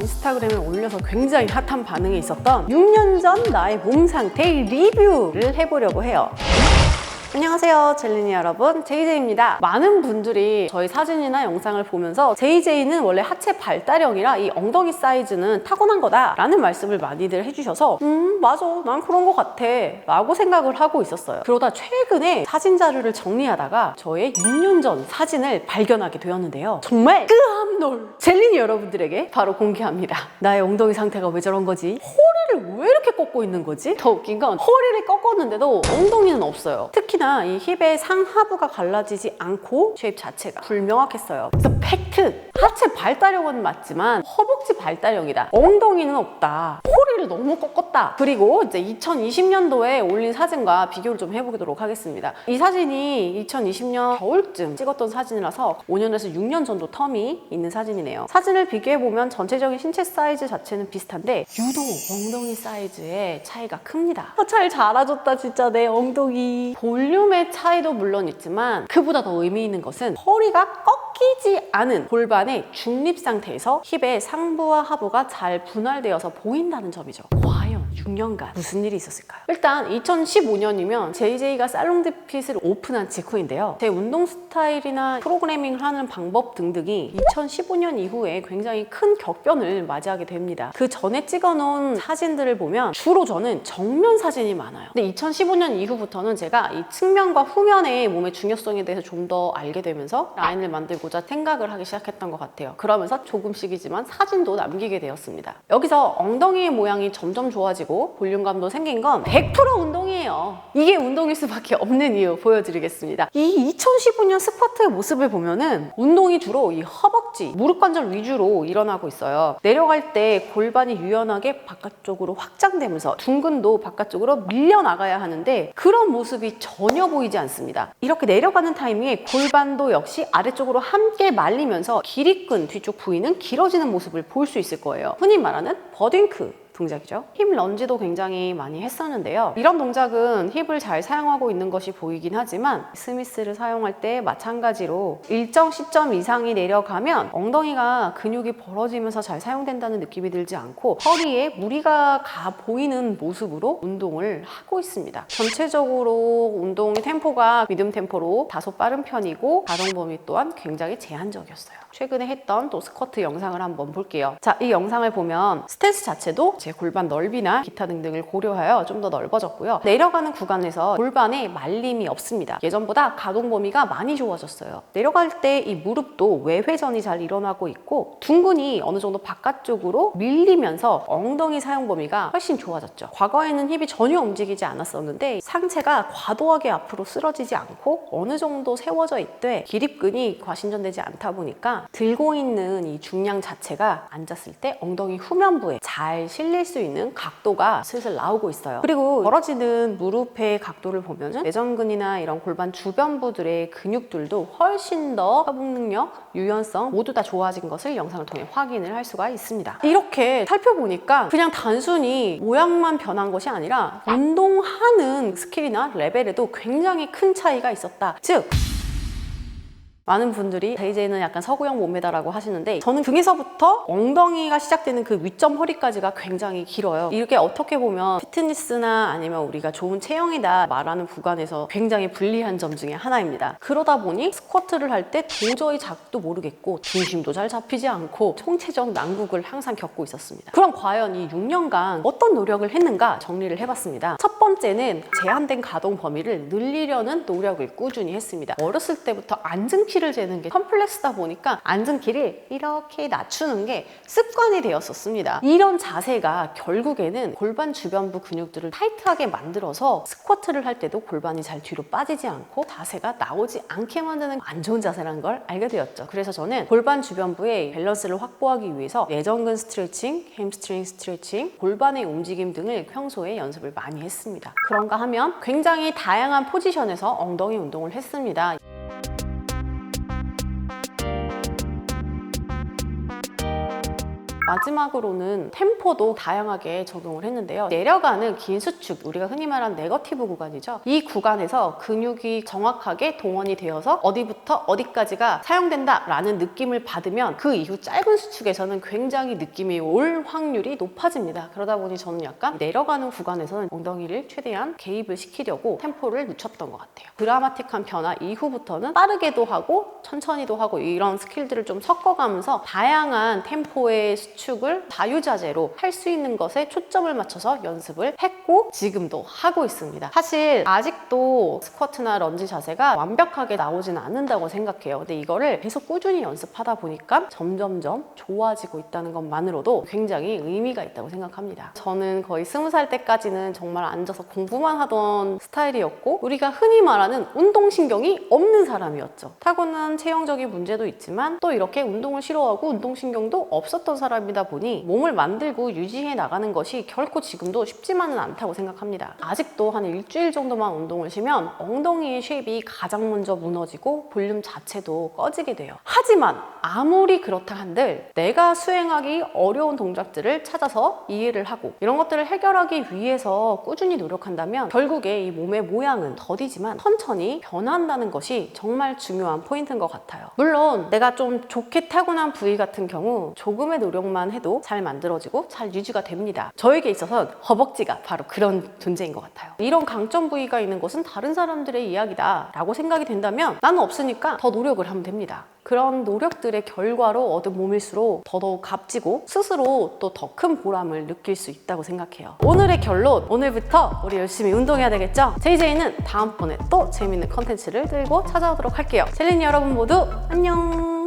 인스타그램에 올려서 굉장히 핫한 반응이 있었던 6년 전 나의 몸 상태 리뷰를 해보려고 해요. 안녕하세요 젤리니 여러분. JJ입니다. 많은 분들이 저희 사진이나 영상을 보면서 JJ는 원래 하체 발달형이라 이 엉덩이 사이즈는 타고난 거다 라는 말씀을 많이들 해주셔서 음 맞아. 난 그런 거 같아. 라고 생각을 하고 있었어요. 그러다 최근에 사진 자료를 정리하다가 저의 6년 전 사진을 발견하게 되었는데요. 정말 끄 함놀 젤리니 여러분들에게 바로 공개합니다 나의 엉덩이 상태가 왜 저런 거지? 허리를 왜 이렇게 꺾고 있는 거지? 더 웃긴 건 허리를 꺾었는데도 엉덩이는 없어요. 특히나 이 힙의 상하부가 갈라지지 않고 쉐입 자체가 불명확했어요. 그래서 팩트! 하체 발달형은 맞지만 허벅지 발달형이다. 엉덩이는 없다. 허리를 너무 꺾었다. 그리고 이제 2020년도에 올린 사진과 비교를 좀 해보도록 하겠습니다. 이 사진이 2020년 겨울쯤 찍었던 사진이라서 5년에서 6년 정도 텀이 있는 사진이네요. 사진을 비교해보면 전체적인 신체 사이즈 자체는 비슷한데 유독 엉덩이 사이즈의 차이가 큽니다. 아, 잘 자라줬다 진짜 내 엉덩이. 볼륨의 차이도 물론 있지만 그보다 더 의미 있는 것은 허리가 꺾 이지 않은 골반의 중립 상태에서 힙의 상부와 하부가 잘 분할되어서 보인다는 점이죠. 과연 6년간 무슨 일이 있었을까요? 일단 2015년이면 JJ가 살롱드 핏을 오픈한 직후인데요. 제 운동 스타일이나 프로그래밍을 하는 방법 등등이 2015년 이후에 굉장히 큰 격변을 맞이하게 됩니다. 그 전에 찍어놓은 사진들을 보면 주로 저는 정면 사진이 많아요. 근데 2015년 이후부터는 제가 이 측면과 후면의 몸의 중요성에 대해서 좀 더 알게 되면서 라인을 만들고 자 생각을 하기 시작했던 것 같아요. 그러면서 조금씩이지만 사진도 남기게 되었습니다. 여기서 엉덩이의 모양이 점점 좋아지고 볼륨감도 생긴 건 100% 운동이에요. 이게 운동일 수밖에 없는 이유 보여드리겠습니다. 이 2015년 스쿼트의 모습을 보면은 운동이 주로 이 허벅지, 무릎 관절 위주로 일어나고 있어요. 내려갈 때 골반이 유연하게 바깥쪽으로 확장되면서 둥근도 바깥쪽으로 밀려나가야 하는데 그런 모습이 전혀 보이지 않습니다. 이렇게 내려가는 타이밍에 골반도 역시 아래쪽으로 함께 말리면서 길이끈 뒤쪽 부위는 길어지는 모습을 볼 수 있을 거예요. 흔히 말하는 버딩크 동작이죠. 힙 런지도 굉장히 많이 했었는데요. 이런 동작은 힙을 잘 사용하고 있는 것이 보이긴 하지만 스미스를 사용할 때 마찬가지로 일정 시점 이상이 내려가면 엉덩이가 근육이 벌어지면서 잘 사용된다는 느낌이 들지 않고 허리에 무리가 가 보이는 모습으로 운동을 하고 있습니다. 전체적으로 운동의 템포가 미디움 템포로 다소 빠른 편이고 가동 범위 또한 굉장히 제한적이었어요. 최근에 했던 또 스쿼트 영상을 한번 볼게요. 자, 이 영상을 보면 스탠스 자체도 제 골반 넓이나 기타 등등을 고려하여 좀 더 넓어졌고요. 내려가는 구간에서 골반에 말림이 없습니다. 예전보다 가동 범위가 많이 좋아졌어요. 내려갈 때 이 무릎도 외회전이 잘 일어나고 있고 둥근이 어느 정도 바깥쪽으로 밀리면서 엉덩이 사용 범위가 훨씬 좋아졌죠. 과거에는 힙이 전혀 움직이지 않았었는데 상체가 과도하게 앞으로 쓰러지지 않고 어느 정도 세워져 있되 기립근이 과신전되지 않다 보니까 들고 있는 이 중량 자체가 앉았을 때 엉덩이 후면부에 잘 실릴 수 있는 각도가 슬슬 나오고 있어요. 그리고 벌어지는 무릎의 각도를 보면 내전근이나 이런 골반 주변부들의 근육들도 훨씬 더 협응 능력, 유연성 모두 다 좋아진 것을 영상을 통해 확인을 할 수가 있습니다. 이렇게 살펴보니까 그냥 단순히 모양만 변한 것이 아니라 운동하는 스킬이나 레벨에도 굉장히 큰 차이가 있었다. 즉 많은 분들이 JJ는 약간 서구형 몸매다라고 하시는데 저는 등에서부터 엉덩이가 시작되는 그 위점 허리까지가 굉장히 길어요. 이렇게 어떻게 보면 피트니스나 아니면 우리가 좋은 체형이다 말하는 구간에서 굉장히 불리한 점 중에 하나입니다. 그러다 보니 스쿼트를 할 때 도저히 작도 모르겠고 중심도 잘 잡히지 않고 총체적 난국을 항상 겪고 있었습니다. 그럼 과연 이 6년간 어떤 노력을 했는가 정리를 해봤습니다. 첫 번째는 제한된 가동 범위를 늘리려는 노력을 꾸준히 했습니다. 어렸을 때부터 앉은 키를 재는 게 컴플렉스다 보니까 앉은 키를 이렇게 낮추는 게 습관이 되었었습니다. 이런 자세가 결국에는 골반 주변부 근육들을 타이트하게 만들어서 스쿼트를 할 때도 골반이 잘 뒤로 빠지지 않고 자세가 나오지 않게 만드는 안 좋은 자세라는 걸 알게 되었죠. 그래서 저는 골반 주변부의 밸런스를 확보하기 위해서 내전근 스트레칭, 햄스트링 스트레칭, 골반의 움직임 등을 평소에 연습을 많이 했습니다. 그런가 하면 굉장히 다양한 포지션에서 엉덩이 운동을 했습니다. 마지막으로는 템포도 다양하게 적용을 했는데요. 내려가는 긴 수축, 우리가 흔히 말하는 네거티브 구간이죠. 이 구간에서 근육이 정확하게 동원이 되어서 어디부터 어디까지가 사용된다라는 느낌을 받으면 그 이후 짧은 수축에서는 굉장히 느낌이 올 확률이 높아집니다. 그러다 보니 저는 약간 내려가는 구간에서는 엉덩이를 최대한 개입을 시키려고 템포를 늦췄던 것 같아요. 드라마틱한 변화 이후부터는 빠르게도 하고 천천히도 하고 이런 스킬들을 좀 섞어가면서 다양한 템포의 수축 을 자유자재로 할 수 있는 것에 초점을 맞춰서 연습을 했고 지금도 하고 있습니다. 사실 아직도 스쿼트나 런지 자세가 완벽하게 나오지는 않는다고 생각해요. 근데 이거를 계속 꾸준히 연습하다 보니까 점점점 좋아지고 있다는 것만으로도 굉장히 의미가 있다고 생각합니다. 저는 거의 스무 살 때까지는 정말 앉아서 공부만 하던 스타일이었고 우리가 흔히 말하는 운동신경이 없는 사람이었죠. 타고난 체형적인 문제도 있지만 또 이렇게 운동을 싫어하고 운동신경도 없었던 사람이 다 보니 몸을 만들고 유지해 나가는 것이 결코 지금도 쉽지만은 않다고 생각합니다. 아직도 한 일주일 정도만 운동을 쉬면 엉덩이의 쉐입이 가장 먼저 무너지고 볼륨 자체도 꺼지게 돼요. 하지만 아무리 그렇다 한들 내가 수행하기 어려운 동작들을 찾아서 이해를 하고 이런 것들을 해결하기 위해서 꾸준히 노력한다면 결국에 이 몸의 모양은 더디지만 천천히 변한다는 것이 정말 중요한 포인트인 것 같아요. 물론 내가 좀 좋게 타고난 부위 같은 경우 조금의 노력 만 해도 잘 만들어지고 잘 유지가 됩니다. 저에게 있어서 허벅지가 바로 그런 존재인 것 같아요. 이런 강점 부위가 있는 것은 다른 사람들의 이야기다 라고 생각이 된다면 나는 없으니까 더 노력을 하면 됩니다. 그런 노력들의 결과로 얻은 몸일수록 더더욱 값지고 스스로 또 더 큰 보람을 느낄 수 있다고 생각해요. 오늘의 결론, 오늘부터 우리 열심히 운동해야 되겠죠? JJ는 다음번에 또 재밌는 컨텐츠를 들고 찾아오도록 할게요. 젤린 여러분 모두 안녕!